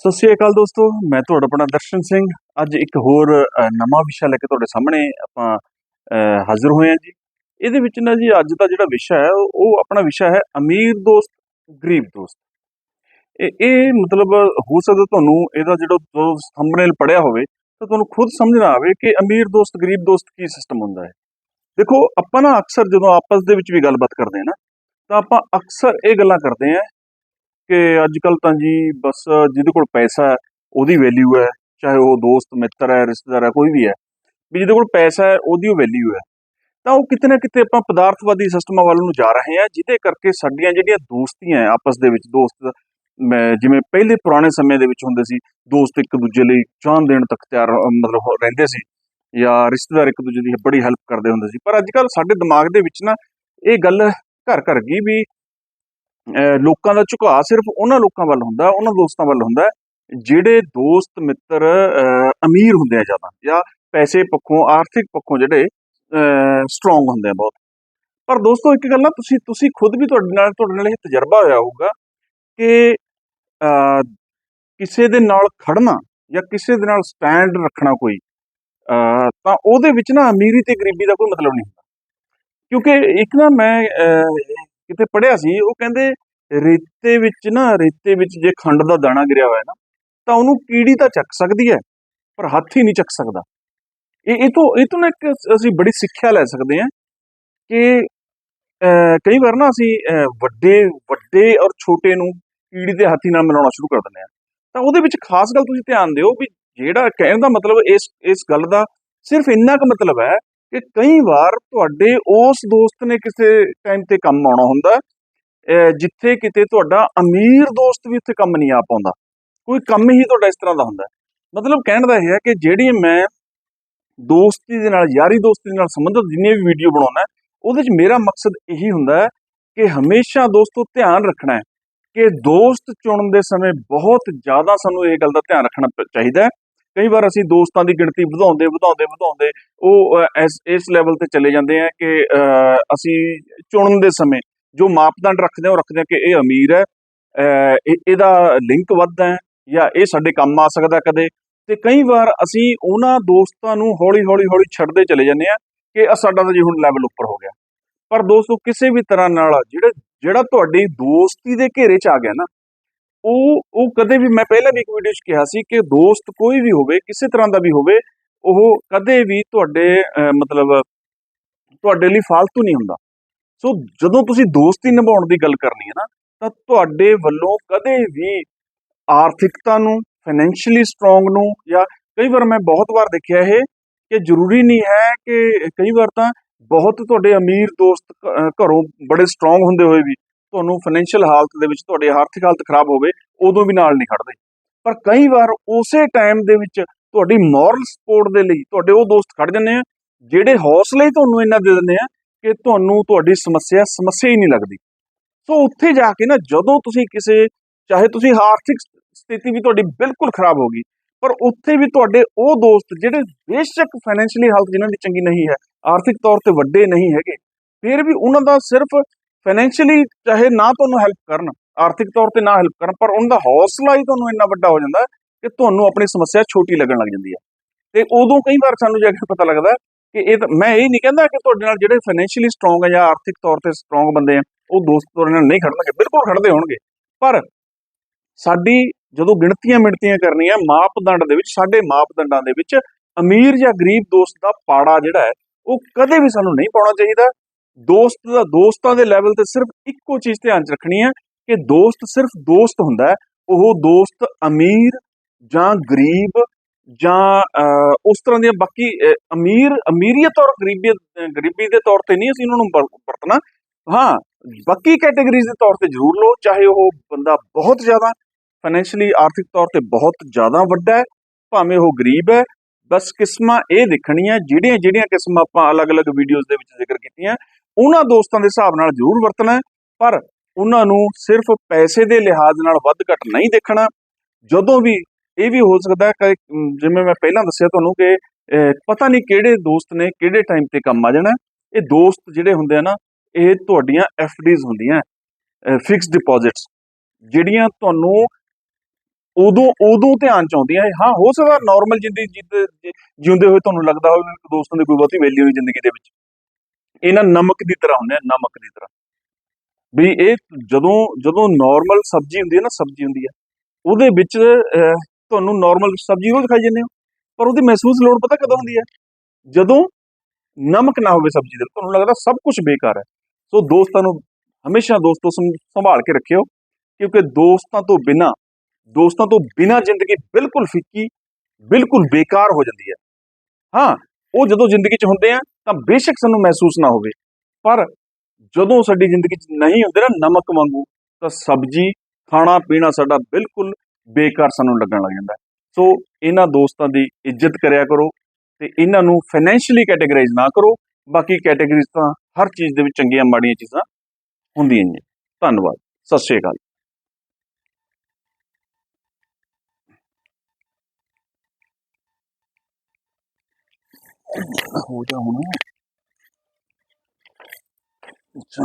ਸਤਿ ਸ਼੍ਰੀ ਅਕਾਲ ਦੋਸਤੋ, ਮੈਂ ਤੁਹਾਡਾ ਆਪਣਾ ਦਰਸ਼ਨ ਸਿੰਘ। ਅੱਜ ਇੱਕ ਹੋਰ ਨਵਾਂ ਵਿਸ਼ਾ ਲੈ ਕੇ ਤੁਹਾਡੇ ਸਾਹਮਣੇ ਆਪਾਂ ਹਾਜ਼ਰ ਹੋਏ ਹਾਂ ਜੀ। ਇਹਦੇ ਵਿੱਚ ਨਾ ਜੀ ਅੱਜ ਦਾ ਜਿਹੜਾ ਵਿਸ਼ਾ ਹੈ, ਉਹ ਆਪਣਾ ਵਿਸ਼ਾ ਹੈ ਅਮੀਰ ਦੋਸਤ, ਗਰੀਬ ਦੋਸਤ। ਇਹ ਇਹ ਮਤਲਬ ਹੋ ਸਕਦਾ ਤੁਹਾਨੂੰ ਇਹਦਾ ਜਿਹੜਾ ਥੰਬਨੇਲ ਪੜਿਆ ਹੋਵੇ, ਤਾਂ ਤੁਹਾਨੂੰ ਖੁਦ ਸਮਝ ਨਾ ਆਵੇ ਕਿ ਅਮੀਰ ਦੋਸਤ, ਗਰੀਬ ਦੋਸਤ ਕੀ ਸਿਸਟਮ ਹੁੰਦਾ ਹੈ। ਦੇਖੋ, ਆਪਾਂ ਨਾ ਅਕਸਰ ਜਦੋਂ ਆਪਸ ਦੇ ਵਿੱਚ ਵੀ ਗੱਲਬਾਤ ਕਰਦੇ ਹਾਂ ਨਾ, ਤਾਂ ਆਪਾਂ ਅਕਸਰ ਇਹ ਗੱਲਾਂ ਕਰਦੇ ਹਾਂ ਕਿ ਅੱਜ ਕੱਲ ਤਾਂ ਜੀ ਬਸ ਜਿਹਦੇ ਕੋਲ ਪੈਸਾ ਹੈ, ਉਹਦੀ ਵੈਲਿਊ ਹੈ, ਚਾਹੇ ਉਹ ਦੋਸਤ, ਮਿੱਤਰ ਹੈ, ਰਿਸ਼ਤੇਦਾਰ ਹੈ, ਕੋਈ ਵੀ ਹੈ, ਵੀ ਜਿਹਦੇ ਕੋਲ ਪੈਸਾ ਹੈ, ਉਹਦੀ ਉਹ ਵੈਲਿਊ ਹੈ। ਤਾਂ ਉਹ ਕਿਤੇ ਨਾ ਕਿਤੇ ਆਪਾਂ ਪਦਾਰਥਵਾਦੀ ਸਿਸਟਮਾਂ ਵੱਲ ਨੂੰ ਜਾ ਰਹੇ ਹਾਂ, ਜਿਹਦੇ ਕਰਕੇ ਸਾਡੀਆਂ ਜਿਹੜੀਆਂ ਦੋਸਤੀਆਂ ਹੈ, ਆਪਸ ਦੇ ਵਿੱਚ ਦੋਸਤ, ਮੈਂ- ਜਿਵੇਂ ਪਹਿਲੇ ਪੁਰਾਣੇ ਸਮੇਂ ਦੇ ਵਿੱਚ ਹੁੰਦੇ ਸੀ, ਦੋਸਤ ਇੱਕ ਦੂਜੇ ਲਈ ਜਾਨ ਦੇਣ ਤੱਕ ਤਿਆਰ, ਮਤਲਬ ਰਹਿੰਦੇ ਸੀ ਜਾਂ ਰਿਸ਼ਤੇਦਾਰ ਇੱਕ ਦੂਜੇ ਦੀ ਬੜੀ ਹੈਲਪ ਕਰਦੇ ਹੁੰਦੇ ਸੀ। ਪਰ ਅੱਜ ਕੱਲ ਸਾਡੇ ਦਿਮਾਗ ਦੇ ਵਿੱਚ ਨਾ ਇਹ ਗੱਲ ਘਰ ਘਰ ਗਈ ਵੀ ਲੋਕਾਂ ਦਾ ਝੁਕਾਅ ਸਿਰਫ ਉਹਨਾਂ ਲੋਕਾਂ ਵੱਲ ਹੁੰਦਾ, ਉਹਨਾਂ ਦੋਸਤਾਂ ਵੱਲ ਹੁੰਦਾ, ਜਿਹੜੇ ਦੋਸਤ, ਮਿੱਤਰ ਅਮੀਰ ਹੁੰਦੇ ਆ ਜ਼ਿਆਦਾ ਜਾਂ ਪੈਸੇ ਪੱਖੋਂ, ਆਰਥਿਕ ਪੱਖੋਂ ਜਿਹੜੇ ਸਟਰੋਂਗ ਹੁੰਦੇ ਆ ਬਹੁਤ। ਪਰ ਦੋਸਤੋ, ਇੱਕ ਗੱਲ ਨਾ ਤੁਸੀਂ ਤੁਸੀਂ ਖੁਦ ਵੀ ਤੁਹਾਡੇ ਨਾਲ ਤੁਹਾਡੇ ਨਾਲ ਇਹ ਤਜਰਬਾ ਹੋਇਆ ਹੋਊਗਾ ਕਿ ਕਿਸੇ ਦੇ ਨਾਲ ਖੜਨਾ ਜਾਂ ਕਿਸੇ ਦੇ ਨਾਲ ਸਟੈਂਡ ਰੱਖਣਾ ਕੋਈ ਤਾਂ ਉਹਦੇ ਵਿੱਚ ਨਾ ਅਮੀਰੀ ਤੇ ਗਰੀਬੀ ਦਾ ਕੋਈ ਮਤਲਬ ਨਹੀਂ ਹੁੰਦਾ। ਕਿਉਂਕਿ ਇੱਕ ਨਾ ਮੈਂ ਕਿਤੇ ਪੜਿਆ ਸੀ, ਉਹ ਕਹਿੰਦੇ ਰੇਤੇ ਵਿੱਚ ਨਾ, ਰੇਤੇ ਵਿੱਚ ਜੇ ਖੰਡ ਦਾ ਦਾਣਾ ਗਿਰਿਆ ਹੋਇਆ ਨਾ, ਤਾਂ ਉਹਨੂੰ ਕੀੜੀ ਤਾਂ ਚੱਕ ਸਕਦੀ ਹੈ, ਪਰ ਹੱਥ ਹੀ ਨਹੀਂ ਚੱਕ ਸਕਦਾ। ਇਹ ਇਹ ਤੋਂ ਇਹ ਤੋਂ ਨਾ ਇੱਕ ਅਸੀਂ ਬੜੀ ਸਿੱਖਿਆ ਲੈ ਸਕਦੇ ਹਾਂ ਕਿ ਕਈ ਵਾਰ ਨਾ ਅਸੀਂ ਵੱਡੇ ਵੱਡੇ ਔਰ ਛੋਟੇ ਨੂੰ ਕੀੜੀ ਦੇ ਹੱਥੀ ਨਾਲ ਮਿਲਾਉਣਾ ਸ਼ੁਰੂ ਕਰ ਦਿੰਦੇ ਹਾਂ। ਤਾਂ ਉਹਦੇ ਵਿੱਚ ਖਾਸ ਗੱਲ ਤੁਸੀਂ ਧਿਆਨ ਦਿਓ ਵੀ ਜਿਹੜਾ ਕਹਿਣ ਦਾ ਮਤਲਬ ਇਸ ਇਸ ਗੱਲ ਦਾ ਸਿਰਫ ਇੰਨਾ ਕੁ ਮਤਲਬ ਹੈ ਕਿ ਕਈ ਵਾਰ ਤੁਹਾਡੇ ਉਸ ਦੋਸਤ ਨੇ ਕਿਸੇ ਟਾਈਮ ਤੇ ਕੰਮ ਆਉਣਾ ਹੁੰਦਾ ਜਿੱਥੇ ਕਿਤੇ ਤੁਹਾਡਾ ਅਮੀਰ ਦੋਸਤ ਵੀ ਉੱਥੇ ਕੰਮ ਨਹੀਂ ਆ ਪਾਉਂਦਾ। ਕੋਈ ਕੰਮ ਹੀ ਤੁਹਾਡਾ ਇਸ ਤਰ੍ਹਾਂ ਦਾ ਹੁੰਦਾ। ਮਤਲਬ ਕਹਿਣ ਦਾ ਇਹ ਹੈ ਕਿ ਜਿਹੜੀ ਮੈਂ ਦੋਸਤੀ ਦੇ ਨਾਲ, ਯਾਰੀ ਦੋਸਤੀ ਦੇ ਨਾਲ ਸੰਬੰਧਿਤ ਜਿੰਨੀਆਂ ਵੀ ਵੀਡੀਓ ਬਣਾਉਣਾ ਉਹਦੇ 'ਚ ਮੇਰਾ ਮਕਸਦ ਇਹੀ ਹੁੰਦਾ ਹੈ ਕਿ ਹਮੇਸ਼ਾ ਦੋਸਤੋ ਧਿਆਨ ਰੱਖਣਾ ਹੈ। ਕਿ ਦੋਸਤ ਚੁਣਨ ਦੇ ਸਮੇਂ ਬਹੁਤ ਜ਼ਿਆਦਾ ਸਾਨੂੰ ਇਹ ਗੱਲ ਦਾ ਧਿਆਨ ਰੱਖਣਾ ਚਾਹੀਦਾ ਹੈ। ਕਈ ਵਾਰ ਅਸੀਂ ਦੋਸਤਾਂ ਦੀ ਗਿਣਤੀ ਵਧਾਉਂਦੇ ਵਧਾਉਂਦੇ ਵਧਾਉਂਦੇ ਉਹ ਇਸ ਲੈਵਲ ਤੇ ਚਲੇ ਜਾਂਦੇ ਆ ਕਿ ਅਸੀਂ ਚੁਣਨ ਦੇ ਸਮੇਂ ਜੋ ਮਾਪਦੰਡ ਰੱਖਦੇ ਹਾਂ ਉਹ ਰੱਖਦੇ ਹਾਂ ਕਿ ਇਹ ਅਮੀਰ ਹੈ ਇਹ- ਇਹਦਾ ਲਿੰਕ ਵੱਧਦਾ ਹੈ ਜਾਂ ਇਹ ਸਾਡੇ ਕੰਮ ਆ ਸਕਦਾ ਕਦੇ। ਤੇ ਕਈ ਵਾਰ ਅਸੀਂ ਉਹਨਾਂ ਦੋਸਤਾਂ ਨੂੰ ਹੌਲੀ ਹੌਲੀ ਹੌਲੀ ਛੱਡਦੇ ਚਲੇ ਜਾਂਦੇ ਆ ਕਿ ਸਾਡਾ ਤਾਂ ਜੀ ਹੁਣ ਲੈਵਲ ਉੱਪਰ ਹੋ ਗਿਆ। ਪਰ ਦੋਸਤੋ, ਕਿਸੇ ਵੀ ਤਰ੍ਹਾਂ ਨਾਲ ਜਿਹੜੇ, ਜਿਹੜਾ ਤੁਹਾਡੀ ਦੋਸਤੀ ਦੇ ਘੇਰੇ 'ਚ ਆ ਗਿਆ ਨਾ ਉਹ ਉਹ ਕਦੇ ਵੀ ਮੈਂ ਪਹਿਲਾਂ ਵੀ ਇੱਕ ਵੀਡੀਓ 'ਚ ਕਿਹਾ ਸੀ ਕਿ ਦੋਸਤ ਕੋਈ ਵੀ ਹੋਵੇ, ਕਿਸੇ ਤਰ੍ਹਾਂ ਦਾ ਵੀ ਹੋਵੇ, ਉਹ ਕਦੇ ਵੀ ਤੁਹਾਡੇ ਮਤਲਬ ਤੁਹਾਡੇ ਲਈ ਫालतू ਨਹੀਂ ਹੁੰਦਾ। ਸੋ ਜਦੋਂ ਤੁਸੀਂ ਦੋਸਤੀ ਨਿਭਾਉਣ ਦੀ ਗੱਲ ਕਰਨੀ ਹੈ ਨਾ, ਤਾਂ ਤੁਹਾਡੇ ਵੱਲੋਂ ਕਦੇ ਵੀ ਆਰਥਿਕਤਾ ਨੂੰ ਫਾਈਨੈਂਸ਼ੀਅਲੀ ਸਟਰੋਂਗ ਨੂੰ ਜਾਂ ਕਈ ਵਾਰ ਮੈਂ ਬਹੁਤ ਵਾਰ ਦੇਖਿਆ ਇਹ ਕਿ ਜ਼ਰੂਰੀ ਨਹੀਂ ਹੈ ਕਿ ਕਈ ਵਾਰ ਤਾਂ ਬਹੁਤ ਤੁਹਾਡੇ ਅਮੀਰ ਦੋਸਤ ਘਰੋਂ ਬੜੇ ਸਟਰੋਂਗ ਹੁੰਦੇ ਹੋਏ ਵੀ ਤੁਹਾਨੂੰ ਫਾਈਨੈਂਸ਼ੀਅਲ ਹਾਲਤ ਦੇ ਵਿੱਚ ਤੁਹਾਡੀ ਆਰਥਿਕ ਹਾਲਤ ਖਰਾਬ ਹੋਵੇ, ਉਦੋਂ ਵੀ ਨਾਲ ਨਹੀਂ ਖੜਦੇ। ਪਰ ਕਈ ਵਾਰ ਉਸੇ ਟਾਈਮ ਦੇ ਵਿੱਚ ਤੁਹਾਡੀ ਮੋਰਲ ਸਪੋਰਟ ਦੇ ਲਈ ਤੁਹਾਡੇ ਉਹ ਦੋਸਤ ਖੜ ਜਾਂਦੇ ਆ, ਜਿਹੜੇ ਹੌਸਲੇ ਤੁਹਾਨੂੰ ਇੰਨਾ ਦੇ ਦਿੰਦੇ ਆ ਕਿ ਤੁਹਾਨੂੰ ਤੁਹਾਡੀ ਸਮੱਸਿਆ ਸਮੱਸਿਆ ਹੀ ਨਹੀਂ ਲੱਗਦੀ। ਸੋ ਉੱਥੇ ਜਾ ਕੇ ਨਾ ਜਦੋਂ ਤੁਸੀਂ ਕਿਸੇ, ਚਾਹੇ ਤੁਸੀਂ ਆਰਥਿਕ ਸਥਿਤੀ ਵੀ ਤੁਹਾਡੀ ਬਿਲਕੁਲ ਖਰਾਬ ਹੋ ਗਈ, ਪਰ ਉੱਥੇ ਵੀ ਤੁਹਾਡੇ ਉਹ ਦੋਸਤ ਜਿਹੜੇ ਬੇਸ਼ੱਕ ਫਾਈਨੈਂਸ਼ੀਅਲੀ ਹਾਲਤ ਜਿਨ੍ਹਾਂ ਦੀ ਚੰਗੀ ਨਹੀਂ ਹੈ, ਆਰਥਿਕ ਤੌਰ ਤੇ ਵੱਡੇ ਨਹੀਂ ਹੈਗੇ, ਫਿਰ ਵੀ ਉਹਨਾਂ ਦਾ ਸਿਰਫ ਫਾਈਨੈਂਸ਼ੀਅਲੀ ਚਾਹੇ ਨਾ ਤੁਹਾਨੂੰ ਹੈਲਪ ਕਰਨ, ਆਰਥਿਕ ਤੌਰ ਤੇ ਨਾ ਹੈਲਪ ਕਰਨ, ਪਰ ਉਹਨਾਂ ਦਾ ਹੌਸਲਾ ਹੀ ਤੁਹਾਨੂੰ ਇੰਨਾ ਵੱਡਾ ਹੋ ਜਾਂਦਾ ਕਿ ਤੁਹਾਨੂੰ ਆਪਣੀ ਸਮੱਸਿਆ ਛੋਟੀ ਲੱਗਣ ਲੱਗ ਜਾਂਦੀ ਹੈ। ਤੇ ਉਦੋਂ ਕਈ ਵਾਰ ਸਾਨੂੰ ਜਾ ਕੇ ਪਤਾ ਲੱਗਦਾ ਕਿ ਇਹ ਤਾਂ, ਮੈਂ ਇਹ ਨਹੀਂ ਕਹਿੰਦਾ ਕਿ ਤੁਹਾਡੇ ਨਾਲ ਜਿਹੜੇ ਫਾਈਨੈਂਸ਼ੀਅਲੀ ਸਟਰੋਂਗ ਹੈ ਜਾਂ ਆਰਥਿਕ ਤੌਰ ਤੇ ਸਟਰੋਂਗ ਬੰਦੇ ਆ, ਉਹ ਦੋਸਤ ਤੁਹਾਡੇ ਨਾਲ ਨਹੀਂ ਖੜਨਗੇ, ਬਿਲਕੁਲ ਖੜਦੇ ਹੋਣਗੇ। ਪਰ ਸਾਡੀ ਜਦੋਂ ਗਿਣਤੀਆਂ ਮਿਣਤੀਆਂ ਕਰਨੀਆਂ ਮਾਪਦੰਡ ਦੇ ਵਿੱਚ, ਸਾਡੇ ਮਾਪਦੰਡਾਂ ਦੇ ਵਿੱਚ ਅਮੀਰ ਜਾਂ ਗਰੀਬ ਦੋਸਤ ਦਾ ਪਾੜਾ ਜਿਹੜਾ ਹੈ, ਉਹ ਕਦੇ ਵੀ ਸਾਨੂੰ ਨਹੀਂ ਪਾਉਣਾ ਚਾਹੀਦਾ। ਦੋਸਤ ਦਾ, ਦੋਸਤਾਂ ਦੇ ਲੈਵਲ ਤੇ ਸਿਰਫ ਇੱਕੋ ਚੀਜ਼ ਧਿਆਨ 'ਚ ਰੱਖਣੀ ਹੈ ਕਿ ਦੋਸਤ ਸਿਰਫ ਦੋਸਤ ਹੁੰਦਾ ਹੈ, ਉਹ ਦੋਸਤ ਅਮੀਰ ਜਾਂ ਗਰੀਬ ਜਾਂ ਉਸ ਤਰ੍ਹਾਂ ਦੀਆਂ ਬਾਕੀ ਅਮੀਰ, ਅਮੀਰੀਅਤ ਔਰ ਗਰੀਬੀਅਤ ਗਰੀਬੀ ਦੇ ਤੌਰ ਤੇ ਨਹੀਂ ਅਸੀਂ ਉਹਨਾਂ ਨੂੰ ਵਰ- ਵਰਤਣਾ। ਹਾਂ, ਬਾਕੀ ਕੈਟਾਗਰੀਜ਼ ਦੇ ਤੌਰ ਤੇ ਜ਼ਰੂਰ ਲਓ, ਚਾਹੇ ਉਹ ਬੰਦਾ ਬਹੁਤ ਜ਼ਿਆਦਾ ਫਾਈਨੈਂਸ਼ੀਅਲੀ ਆਰਥਿਕ ਤੌਰ ਤੇ ਬਹੁਤ ਜ਼ਿਆਦਾ ਵੱਡਾ ਹੈ, ਭਾਵੇਂ ਉਹ ਗਰੀਬ ਹੈ, ਬਸ ਕਿਸਮਾਂ ਇਹ ਦੇਖਣੀਆਂ, ਜਿਹੜੀਆਂ ਜਿਹੜੀਆਂ ਕਿਸਮਾਂ ਆਪਾਂ ਅਲੱਗ-ਅਲੱਗ ਵੀਡੀਓਜ਼ ਦੇ ਵਿੱਚ ਜ਼ਿਕਰ ਕੀਤੀਆਂ ਉਹਨਾਂ ਦੋਸਤਾਂ ਦੇ ਹਿਸਾਬ ਨਾਲ ਜ਼ਰੂਰ ਵਰਤਣਾ ਪਰ ਉਹਨਾਂ ਨੂੰ ਸਿਰਫ ਪੈਸੇ ਦੇ ਲਿਹਾਜ਼ ਨਾਲ ਵੱਧ ਘੱਟ ਨਹੀਂ ਦੇਖਣਾ। ਜਦੋਂ ਵੀ ਇਹ ਵੀ ਹੋ ਸਕਦਾ ਕਿ ਜਿਵੇਂ ਮੈਂ ਪਹਿਲਾਂ ਦੱਸਿਆ ਤੁਹਾਨੂੰ ਕਿ ਪਤਾ ਨਹੀਂ ਕਿਹੜੇ ਦੋਸਤ ਨੇ ਕਿਹੜੇ ਟਾਈਮ ਤੇ ਕੰਮ ਆ ਜਾਣਾ। ਇਹ ਦੋਸਤ ਜਿਹੜੇ ਹੁੰਦੇ ਆ ਨਾ, ਇਹ ਤੁਹਾਡੀਆਂ ਐਫਡੀਜ਼ ਹੁੰਦੀਆਂ ਫਿਕਸਡ ਡਿਪੋਜ਼ਿਟਸ ਜਿਹੜੀਆਂ ਤੁਹਾਨੂੰ ਉਦੋਂ ਉਦੋਂ ਧਿਆਨ ਚ ਆਉਂਦੀਆਂ ਹਾਂ, ਹੋ ਸਕਦਾ ਨਾਰਮਲ ਜ਼ਿੰਦਗੀ ਜੀਂਦੇ, ਜੀ- ਜਿਉਂਦੇ ਹੋਏ ਤੁਹਾਨੂੰ ਲੱਗਦਾ ਹੋਵੇ ਕਿ ਦੋਸਤਾਂ ਦੀ ਕੋਈ ਬਹੁਤੀ ਵੈਲਿਊ ਨਹੀਂ ਜ਼ਿੰਦਗੀ ਦੇ ਵਿੱਚ। ਇਹਨਾਂ ਨਮਕ ਦੀ ਤਰ੍ਹਾਂ ਹੁੰਦੇ ਆ, ਨਮਕ ਦੀ ਤਰ੍ਹਾਂ। ਵੀ ਇਹ ਜਦੋਂ ਜਦੋਂ ਨਾਰਮਲ ਸਬਜ਼ੀ ਹੁੰਦੀ ਹੈ ਨਾ, ਸਬਜ਼ੀ ਹੁੰਦੀ ਹੈ, ਉਹਦੇ ਵਿੱਚ ਤੁਹਾਨੂੰ ਨਾਰਮਲ ਸਬਜ਼ੀ ਰੋਜ਼ ਖਾਈ ਜਾਂਦੇ ਹੋ, ਪਰ ਉਹਦੀ ਮਹਿਸੂਸ ਲੋੜ ਪਤਾ ਕਦੋਂ ਹੁੰਦੀ ਹੈ? ਜਦੋਂ ਨਮਕ ਨਾ ਹੋਵੇ ਸਬਜ਼ੀ ਦੇ, ਤੁਹਾਨੂੰ ਲੱਗਦਾ ਸਭ ਕੁਝ ਬੇਕਾਰ ਹੈ। ਸੋ ਦੋਸਤਾਂ ਨੂੰ, ਹਮੇਸ਼ਾ ਦੋਸਤੋ ਸੰਭਾਲ ਕੇ ਰੱਖਿਓ, ਕਿਉਂਕਿ ਦੋਸਤਾਂ ਤੋਂ ਬਿਨਾ, ਦੋਸਤਾਂ ਤੋਂ ਬਿਨਾ ਜ਼ਿੰਦਗੀ ਬਿਲਕੁਲ ਫਿੱਕੀ, ਬਿਲਕੁਲ ਬੇਕਾਰ ਹੋ ਜਾਂਦੀ ਹੈ। ਹਾਂ, ਉਹ ਜਦੋਂ ਜ਼ਿੰਦਗੀ 'ਚ ਹੁੰਦੇ ਆ ਤਾਂ ਬੇਸ਼ੱਕ ਸਾਨੂੰ ਮਹਿਸੂਸ ਨਾ ਹੋਵੇ। ਪਰ ਜਦੋਂ ਸਾਡੀ ਜ਼ਿੰਦਗੀ 'ਚ ਨਹੀਂ ਹੁੰਦੇ ਨਾ ਨਮਕ ਵਾਂਗੂ, ਤਾਂ ਸਬਜ਼ੀ, ਖਾਣਾ, ਪੀਣਾ ਸਾਡਾ ਬਿਲਕੁਲ ਬੇਕਾਰ ਸਾਨੂੰ ਲੱਗਣ ਲੱਗ ਜਾਂਦਾ। ਸੋ ਇਹਨਾਂ ਦੋਸਤਾਂ ਦੀ ਇੱਜ਼ਤ ਕਰਿਆ ਕਰੋ ਤੇ ਇਹਨਾਂ ਨੂੰ ਫਾਈਨੈਂਸ਼ੀਅਲੀ ਕੈਟਾਗਰਾਈਜ਼ ਨਾ ਕਰੋ। ਬਾਕੀ ਕੈਟਾਗਰੀਜ਼ ਤਾਂ ਹਰ ਚੀਜ਼ ਦੇ ਵਿੱਚ ਚੰਗੀਆਂ ਮਾੜੀਆਂ ਚੀਜ਼ਾਂ ਹੁੰਦੀਆਂ ਨੇ। ਧੰਨਵਾਦ। ਸਤਿ ਸ਼੍ਰੀ ਅਕਾਲ। ਹੋ ਜਾ ਹੁਣ ਅੱਛਾ